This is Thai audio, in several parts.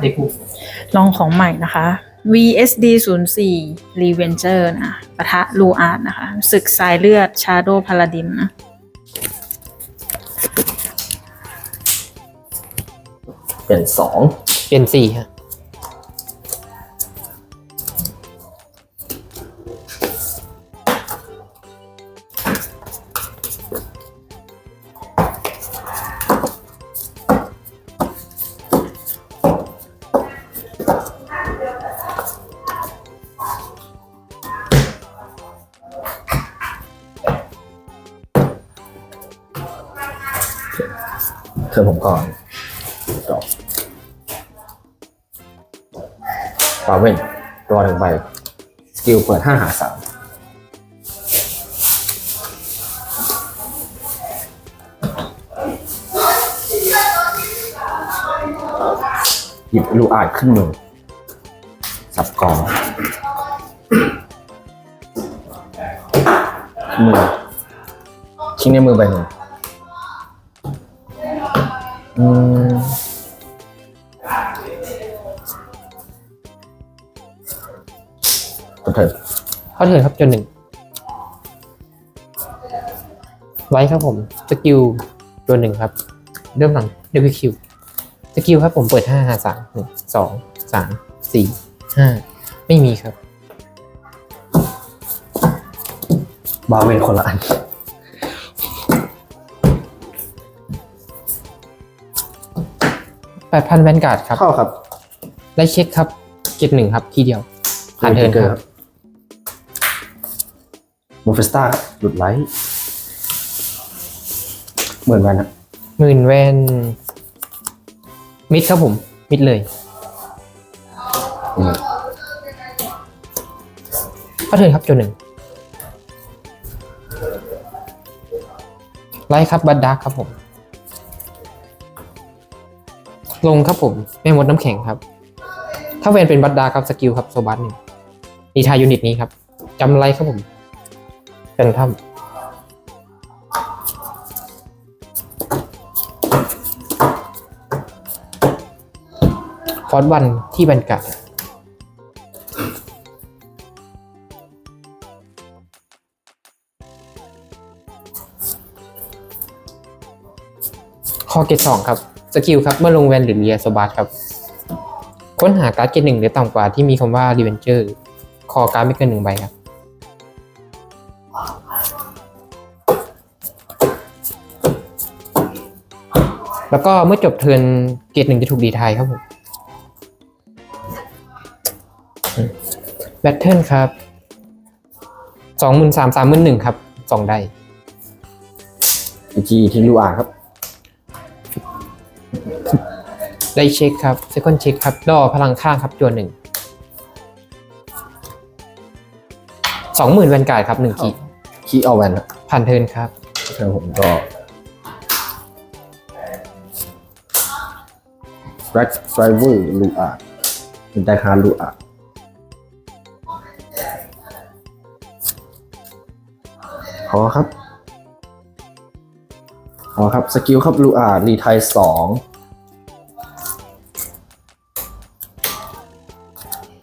เด็กกูลองของใหม่นะคะ VSD 0 4 Revenger นะปะทะลูอาร์ตนะคะ ศึกสายเลือด Shadow Paladin นะ เป็นสองเป็นสี่ฮะ เธอผมก่อนจบปาเวนตัวหนึ่งใบสกิลเปิดห้าหาสามหยิบลูอาดขึ้นมือสับกองมือทิ้งในมือใบหนึ่ง อืมก็เถอะเข้าเถิดครับจนหนึ่ง ไว้ครับผม สกิลตัวหนึ่งครับ เริ่มหลังเดวิคิวสกิลครับผมเปิดห้าหาสามหนึ่งสองสามสี่ห้าไม่มีครับ บาเวนคนละอัน แปดพันแวนการ์ดครับ เข้าครับ ได้เช็คครับ เก็บหนึ่งครับทีเดียวผ่านเทิร์นครับมูฟสตาหลุดไลท์เหมือนกันนะหมื่นแวนมิดครับผม มิดเลยอืมเข้าเทิร์นครับจนหนึ่งไลท์ครับบัตดาร์คครับผม ลงครับผม แม่มดน้ำแข็งครับ ถ้าแวนเป็นบัตดาครับสกิลครับโซบัสหนึ่งนีทายยูนิตนี้ครับจำไรครับผมเป็นถ้ำฟอร์ดวันที่แวนการ์ดข้อเกตสองครับ สกิลครับ เมื่อลงแวนหรือเรียสบัสครับ ค้นหาการ์ดเกตหนึ่งหรือต่ำกว่าที่มีคำว่า r e v e n g e r คอการ์ดไม่เกินหนึ่งใบครับ แล้วก็เมื่อจบเทิร์นเกตหนึ่งจะถูกดีทายครับผมแบตเทิลครับสองหมื่นสามสามหมื่นหนึ่งครับสองได้จีที่ลูอาดครับ ได้เช็คครับเซคันด์เช็คครับดอพลังข้างครับจวนหนึ่งสองหมื่นแวนการ์ดครับหนึ่งขีดคีเอาแวนครับผ่านเทิร์นครับเธอผมก็แร็กไดรเวอร์ลูอาดเป็นไดคาร์ลูอาดขอครับขอครับ สกิลครับลูอาดรีไทยสอง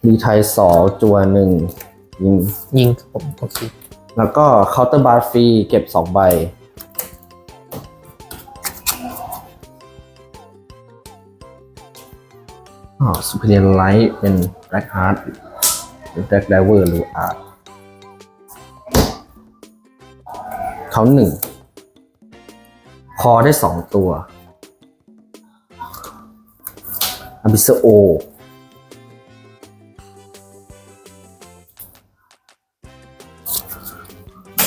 รีไทยสองจัวหนึ่งยิง ยิงครับผมโอเคแล้วก็เคาน์เตอร์บาร์ฟรีเก็บสองใบอ๋อสุพเรียนไลท์เป็นแบล็กฮาร์ดเป็นแบล็กไดเวอร์หรืออาร์ตเขาหนึ่งคอได้สองตัวอ b ิ s โอ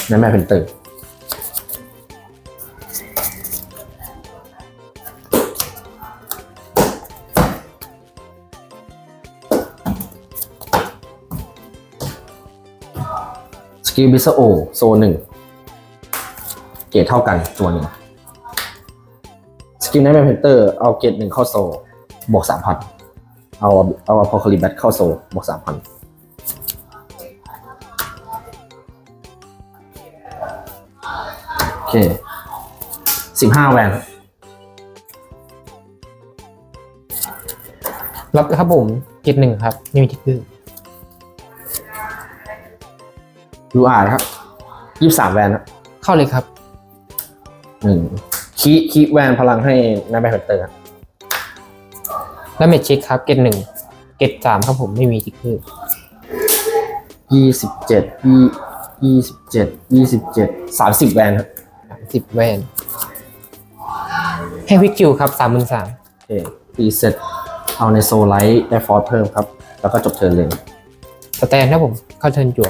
นั่นแม่เป็นตึกสกิลบิสโอโซหนึ่งเกรดเท่ากันตัวหนึ่งสกิลไนท์แมนเพนเตอร์เอาเกรดหนึ่งเข้าโซบวกสามพันเอาเอาพอคลิแบทเข้าโซบวกสามพัน สิบห้าแวนรับครับผมเกตหนึ่งครับไม่มีทิกเกอร์ลูอาร์ครับยี่สามแวนครับเข้าเลยครับหนึ่งคีคีแวนพลังให้นายแบนเพนเตอร์ครับแล้วเมจเช็คครับ เกตหนึ่งเกตสามครับผมไม่มีทิกเกอร์ยี่สิบเจ็ดยี่ยี่สิบเจ็ดยี่สิบเจ็ดสามสิบแวนครับสามสิบแวน ให้วิกคิวครับสามหมื่นสามโอเครีเซ็ตเอาในโซลไลท์ได้ฟอร์สเพิ่มครับ แล้วก็จบเทิร์นเลยสแตนครับผม เข้าเทิร์นจั่ว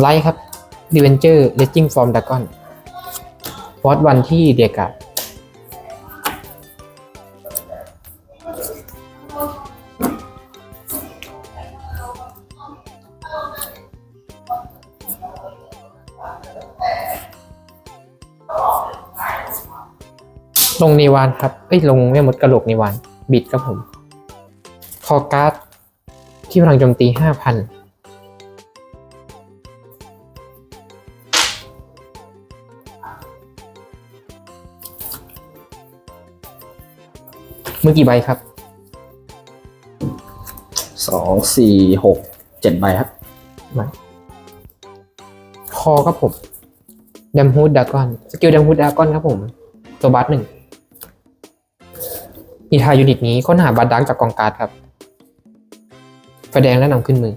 ไลท์ครับดิเวนเจอร์เลจิงฟอร์มดากอนฟอร์วันที่เดียกาด ลงนิวานครับเอ้ยลงแม่มดกระโหลกนิวาน บิดครับผม คอการ์ดที่พลังโจมตีห้าพันเมื่อกี่ใบครับ สองสี่หกเจ็ดใบครับมาคอครับผม ดัมฮูดดากอน สกิลดัมฮูดดากอนครับผม ตัวบัสหนึ่ง อีทายูนิตนี้ค้นหาบัตดักจากกองการ์ดครับแสดงและนำขึ้นมือ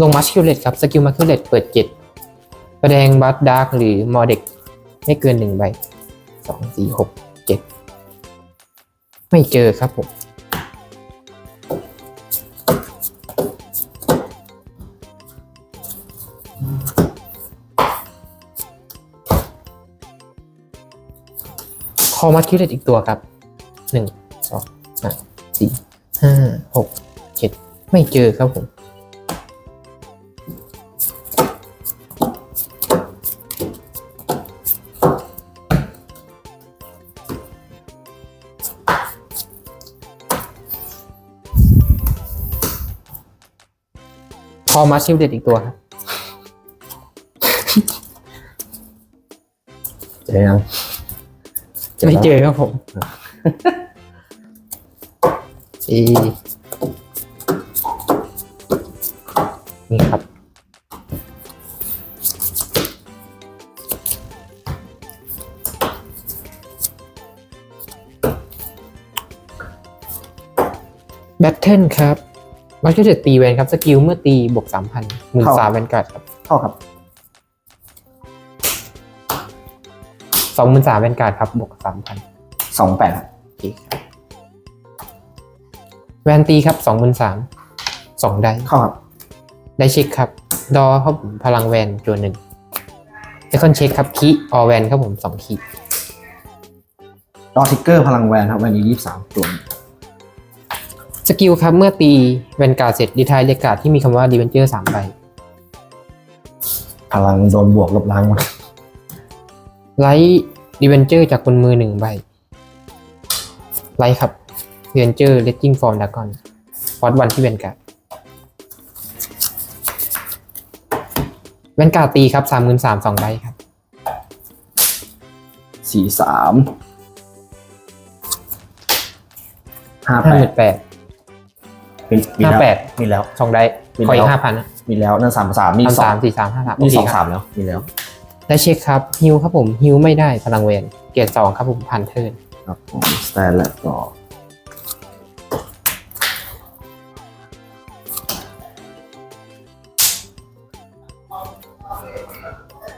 ลงมาสคิลเลตครับ สกิลมาสคิลเลตเปิดเจ็ดแสดงบัตดาร์กหรือมอเด็กไม่เกินหนึ่งใบสองสี่หกเจ็ดไม่เจอครับผม อมาคิเลตอีกตัวครับหนึ่งสองสามสี่ห้าหกเจ็ดไม่เจอครับผมคอมาชิลเด็ดอีกตัวครับเจอยัง ไม่เจอครับผมอีนี่ครับ แบทเทิลครับมันก็จะตีแวนครับ สกิลเมื่อตีบวกสามพันหมื่นสามแวนการ์ดครับเข้าครับ สองหมื่นสามแวนการ์ดครับบวกสามพันสองแปดครับโอเคครับแวนตีครับสองหมื่นสามสองได้เข้าครับ ได้เช็คครับ ดอครับผมพลังแวนจวนหนึ่งเซคอนเช็คครับคีออแวนครับผมสองคีดอทิกเกอร์พลังแวนครับวันนี้ยี่สามตัวสกิลครับเมื่อตีแวนการ์ดเสร็จดีทายเรียกการ์ดที่มีคำว่าดีเวนเจอร์สามใบพลังโดนบวกลบล้างหมด ไลท์ดีเวนเจอร์จากบนมือหนึ่งใบ ไลท์ครับดีเวนเจอร์เลตติ้งฟอร์มดากอนฟอร์วันที่แวนการ์ดแวนการ์ดตีครับสามหมื่นสามสองใบครับสี่สามห้าห้าแปหมื่ดนแปดมีมีห้าแล้วแปดมีแล้ว สองได้มีขออีแล้กว ห้าพันมีแล้วนั่นสามสามมีสามสอสางมสี่สามห้าสามมีสองโเคครับสามแล้วมีแล้ว ได้เช็คครับฮิวครับผมฮิวไม่ได้พลังเวนเกียร์สองครับผมพันเทิร์นครับผมสแตนแล้วก็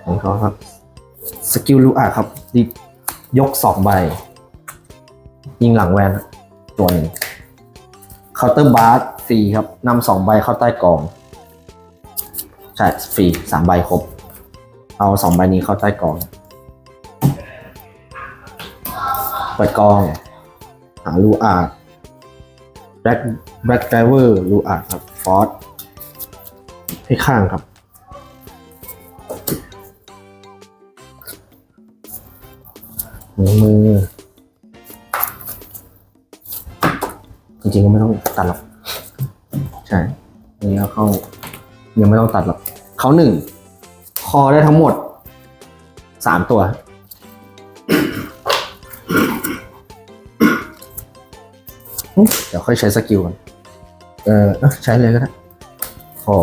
นี่เขาครับ สกิลลูอาครับดิยกสองใบ ยิงหลังแวนตัวหนึ่งเคาน์เตอร์บาร์ฟรีครับนำสองใบเข้าใต้กอง ใช่ฟรีสามใบครบ เอาสองใบนี้เข้าใต้กอง เปิดกอง หาลูอาร์แบล็กแบล็กไดเวอร์ลูอาร์ครับฟอสให้ข้างครับมือมือ จริงๆก็ไม่ต้องตัดหรอก ใช่ นี่แล้วเข้า ยังไม่ต้องตัดหรอก เขาหนึ่ง คอได้ทั้งหมดสามตัว เดี๋ยวค่อยใช้สกิลกันเออเอ้ยใช้เลยก็ได้คอ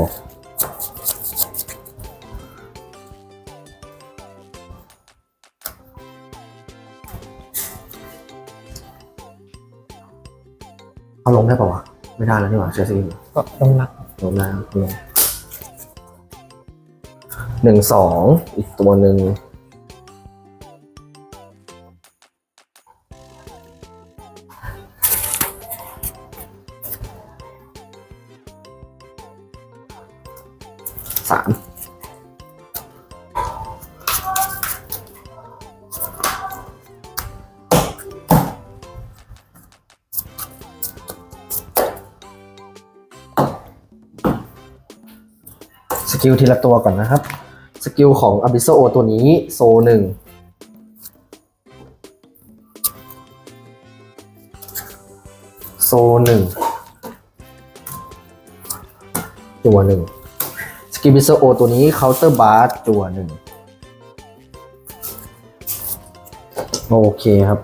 เอาลงได้ปะวะ ไม่ได้แล้วนี่หว่าใช้สกิลก็ต้องนับลงได้ครับลง หนึ่งสองอีกตัวหนึ่งสามสกิลทีละตัวก่อนนะครับ สกิลของ a b y s s o ตัวนี้โซหนึ่งโซหนึ่งจัวหนึ่งสกิลบิสโอตัวนี้เคาน์เตอร์บาร์จัวหนึ่งโอเคครับ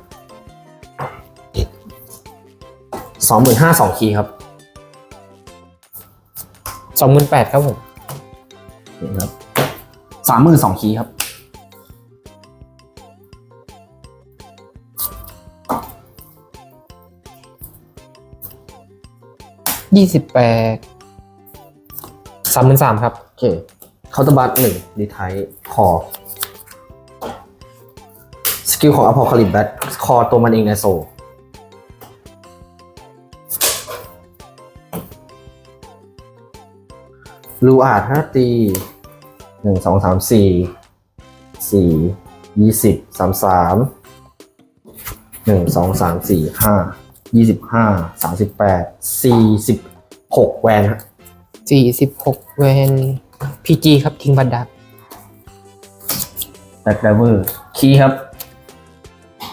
สองหมื่นห้าสองคีย์ครับสองหมื่นแปดครับผมนี่ครับ สามหมื่นสองคีย์ครับ ยี่สิบแปดสามหมื่นสามครับ โอเคเคาน์เตอร์บัตหนึ่งดีไทคอสกิลของ Apocalypse Bat คอตัวมันเองในโซลูอาดห้าตี หนึ่งสองสามสี่สี่ยี่สิบสามสามหนึ่งสองสามสี่ห้ายี่สิบห้าสามสิบแปดสี่สิบหกแวนฮะสี่สิบหกเวนพีจีครับทิ้งบัตรดับแบ็คไดเวอร์คีย์ครับ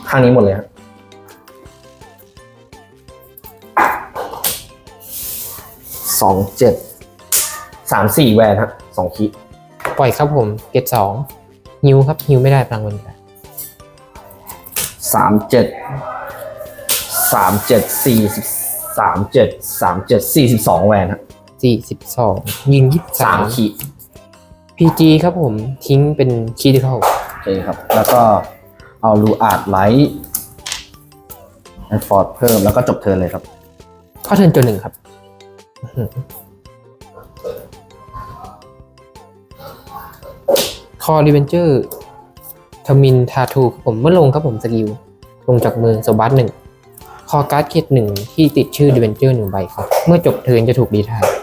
ข้างนี้หมดเลยครับสองเจ็ดสามสี่แวนฮะสองคีย์ ปล่อยครับผม เกตสองฮิวครับฮิวไม่ได้พลังเวนกันสามเจ็ดสามเจ็ดสี่สิบสามเจ็ดสามเจ็ดสี่สิบสองแวนฮะสี่สิบสองยิงยี่สิบสาสามมคีย์พีจีครับผมทิ้งเป็นคีดิคอลโอเคครับ แล้วก็เอาลูอาดไลท์แอดฟอร์ดเพิ่มแล้วก็จบเทิร์นเลยครับเข้าเทิร์นจนหนึ่งครับอื้อหือ อรีเวนเจอร์ทมินทาทูครับผมเมื่อลงครับผมสกิล ลงจากมือโซบัสหนึ่งคอการ์ดเกตหนึ่งที่ติดชื่อดีเวนเจอร์หนึ่งใบครับ เมื่อจบเทิร์นจะถูกดีทาย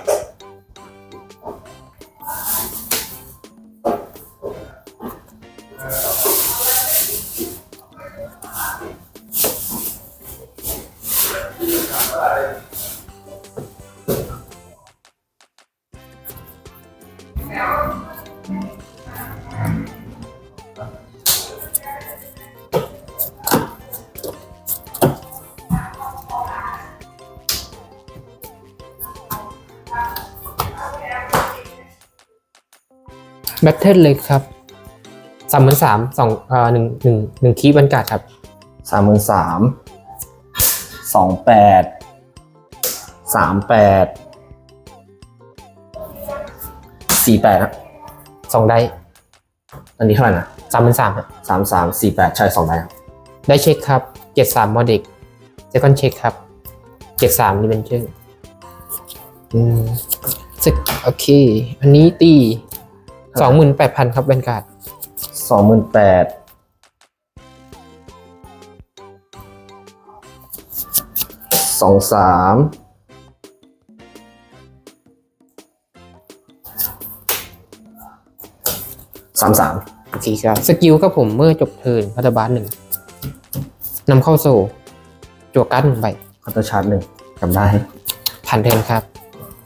แบทเทิลเลยครับสามหมื่นสามสองเอ่อหนึ่งหนึ่งหนึ่งคีบันการ์ดครับสามหมื่นสามสองแปดสามแปดสี่แปดครับสองได้อันนี้เท่าไหร่นะสามหมื่นสามครับสามสามสี่แปดใช่สองใบครับได้เช็คครับเจ็ดสามมอเด็กเซคอนเช็คครับเจ็ดสามรีเวนเจอร์อืมสึกโอเค อันนี้ตี สองหมื่นแปดพันครับแวนการ์ดสองหมื่นแปดสองสามสามสามโอเคครับ สกิลครับผมเมื่อจบเทิร์นพัตบาร์หนึ่งนำเข้าโซ่จั่วการ์ดหนึ่งใบคัตเตอร์ชาร์จหนึ่งจำได้ผ่านเทิร์นครับ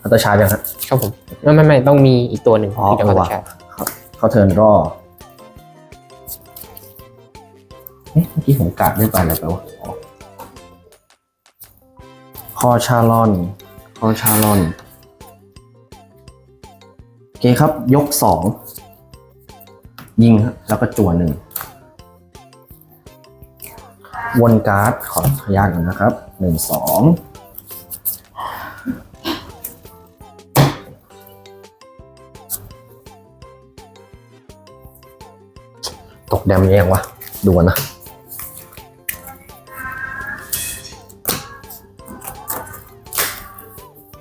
คัตเตอร์ชาร์จยังฮะครับผม ไม่ไม่ไม่ต้องมีอีกตัวหนึ่งอ๋อที่จะเอาเข้าว่ะใช้ เขาเทิร์นรอเอ๊ะเมื่อกี้ผมกาดได้ไปอะไรไปวะคอชาลอนคอชาลอนเคครับ ยกสองยิงแล้วก็จั่วหนึ่งวนการ์ดขอขยานกันนะครับหนึ่งสอง แดมยังวะ ดูก่อนนะ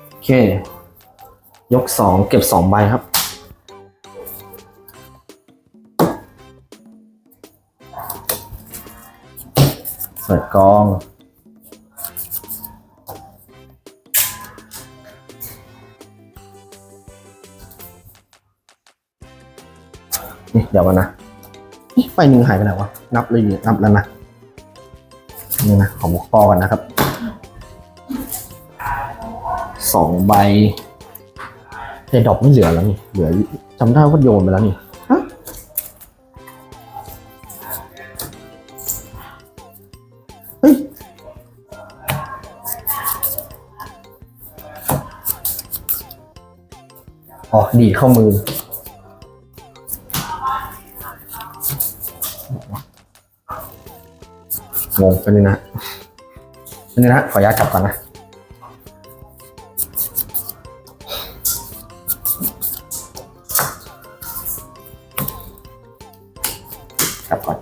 โอเค ยกสองเก็บสองใบครับ เปิดกองนี่เดี๋ยวกันนะ นี่ใบหนึ่งหายไปไหนวะ นับเลยนับแล้วนะ นี่นะ ของบุกปอกันนะครับ สองใบเฮดดอกไม่เหลือแล้วนี่ เหลือจำได้ว่าโยนไปแล้วนี่ฮะเฮ้ยอ๋อดีเข้ามือ งไปนี่นะไปนี่นะขออนุญาตกลับก่อนนะกลับก่อน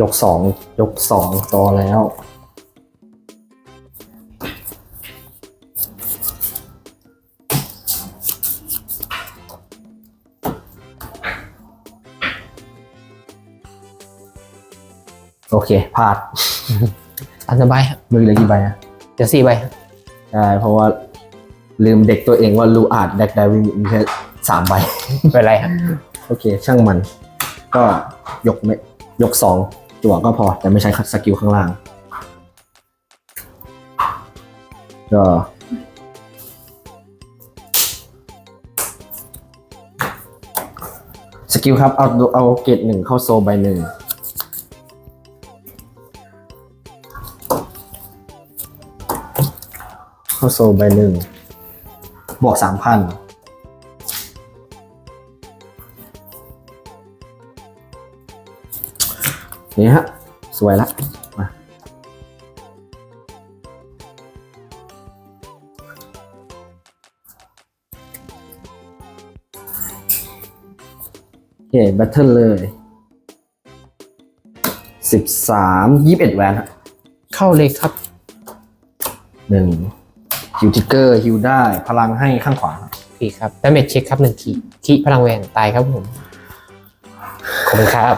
ยกสองยกสองต่อแล้ว เคพลาดตามสบายครับมือเหลือกี่ใบนะเดี๋ยวสี่ใบครับใช่เพราะว่าลืมเด็กตัวเองว่าลูอาดแดกไดวิงมีแค่สามใบไม่เป็นไรครับโอเค ช่างมัน ก็ยกไม่ยกสองจั่วก็พอ แต่ไม่ใช้สกิลข้างล่าง ก็สกิลครับ เอาเอาเกรดหนึ่งเข้าโซใบหนึ่ง เข้าโซใบหนึ่งบวกสามพันนี่ฮะ สวยละมาโอเคแบทเทิลเลยสิบสามยี่สิบเอ็ดแวนฮะเข้าเลยครับหนึ่ง ฮิวทิกเกอร์ฮิวได้พลังให้ข้างขวาพี่ครับดาเมจเช็คครับหนึ่งขีขีพลังแหวนตายครับผม ขอบคุณครับ